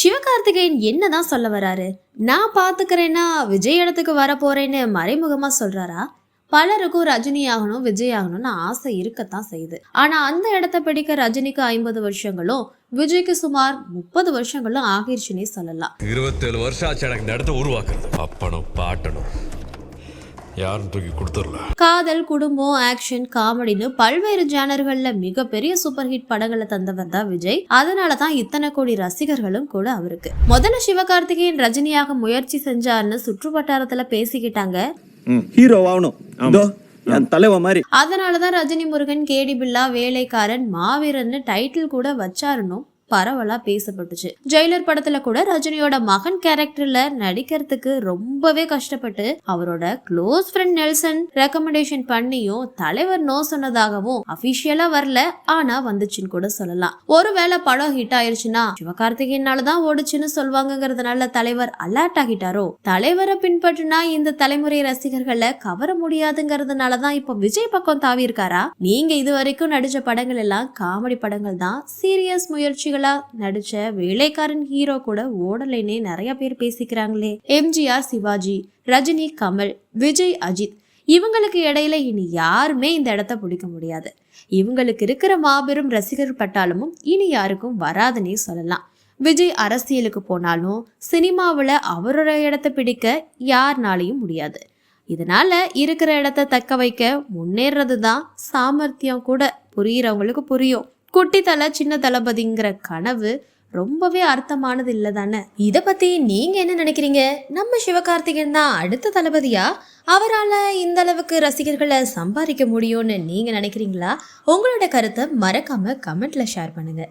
சிவகார்த்திகேயன் என்னதான் சொல்ல வராரு? நான் பாத்துக்கிறேன்னா விஜய் இடத்துக்கு வர போறேன்னு மறைமுகமா சொல்றாரா? பலருக்கும் ரஜினி ஆகணும் விஜய் ஆகணும்னு ஆசை இருக்கத்தான் செய்யுது. ஆனா அந்த இடத்த பிடிக்க ரஜினிக்கு ஐம்பது வருஷங்களும் விஜய்க்கு சுமார் முப்பது வருஷங்களும் ஆகிருச்சுன்னே சொல்லலாம். இருபத்தேழு வருஷம் ஆச்சு எனக்கு இந்த இடத்த உருவாக்குறது அப்பனும் பாட்டனும். யாரும் தூக்கி கொடுத்துடல. காதல் குடும்பம் ஆக்ஷன் காமெடின்னு பல்வேறு ஜானர்கள்ல மிகப்பெரிய சூப்பர் ஹிட் படங்களை தந்தவர் தான் விஜய். அதனால தான் இத்தனை கோடி ரசிகர்களும் கூட அவருக்கு. முதல்ல சிவகார்த்திகேயன் ரஜினியாக முயற்சி செஞ்சாருன்னு சுற்று வட்டாரத்துல பேசிக்கிட்டாங்க ஹீரோ ஆகணும். இதோ என் தலைவன் மாதிரி. அதனால தான் ரஜினி முருகன் கேடி பில்லா வேலைக்காரன் மாவீரன்னு டைட்டில் கூட வச்சாருன்னும் பரவலா பேசப்பட்டுச்சு. ஜெயிலர் படத்துல கூட ரஜினியோட மகன் கேரக்டர்ல நடிக்கிறதுக்கு ரொம்பவே கஷ்டப்பட்டு அவரோட க்ளோஸ் ஃப்ரெண்ட் நெல்சன் ரெக்கமெண்டேஷன் பண்ணியும் தலைவர் நோ சொன்னதாகவும் அபிஷியலா வரல. ஆனா வந்துச்சுன்னு கூட சொல்லலாம். ஒருவேளை படம் ஹிட் ஆயிருச்சுன்னா சிவகார்த்திகேயனாலதான் ஓடுச்சுன்னு சொல்லுவாங்கங்கிறதுனால தலைவர் அலர்ட் ஆகிட்டாரோ? தலைவரை பின்பற்றினா இந்த தலைமுறை ரசிகர்களை கவர முடியாதுங்கிறதுனாலதான் இப்ப இப்போ விஜய் பக்கம் தாவி இருக்காரா நீங்க இது வரைக்கும் நடிச்ச படங்கள் எல்லாம் காமெடி படங்கள் தான். சீரியஸ் முயற்சிகள் நடிச்ச வேலைக்காரன் ஹீரோ கூட ஓடலைன்னே நிறைய பேர் பேசிக்கிறாங்களே. எம்ஜிஆர் சிவாஜி ரஜினி கமல் விஜய் அஜித் இவங்களுக்கு இடையில இனி யாருமே இந்த இடத்த பிடிக்க முடியாது. இவங்களுக்கு இருக்கிற மாபெரும் ரசிகர் பட்டாளமும் இனி யாருக்கும் வராதுன்னே சொல்லலாம். விஜய் அரசியலுக்கு போனாலும் சினிமாவில் அவரோட இடத்த பிடிக்க யார்னாலையும் முடியாது. இதனால இருக்கிற இடத்த தக்க வைக்க முன்னேறது தான் சாமர்த்தியம் கூட. புரியுறவங்களுக்கு புரியும். குட்டி தலை சின்ன தளபதிங்கிற கனவு ரொம்பவே அர்த்தமானது இல்லை தானே? இதை பத்தி நீங்க என்ன நினைக்கிறீங்க? நம்ம சிவகார்த்திகேயன் தான் அடுத்த தளபதியா? அவரால் இந்த அளவுக்கு ரசிகர்களை சம்பாதிக்க முடியும்னு நீங்க நினைக்கிறீங்களா? உங்களோட கருத்தை மறக்காம கமெண்ட்ல ஷேர் பண்ணுங்க.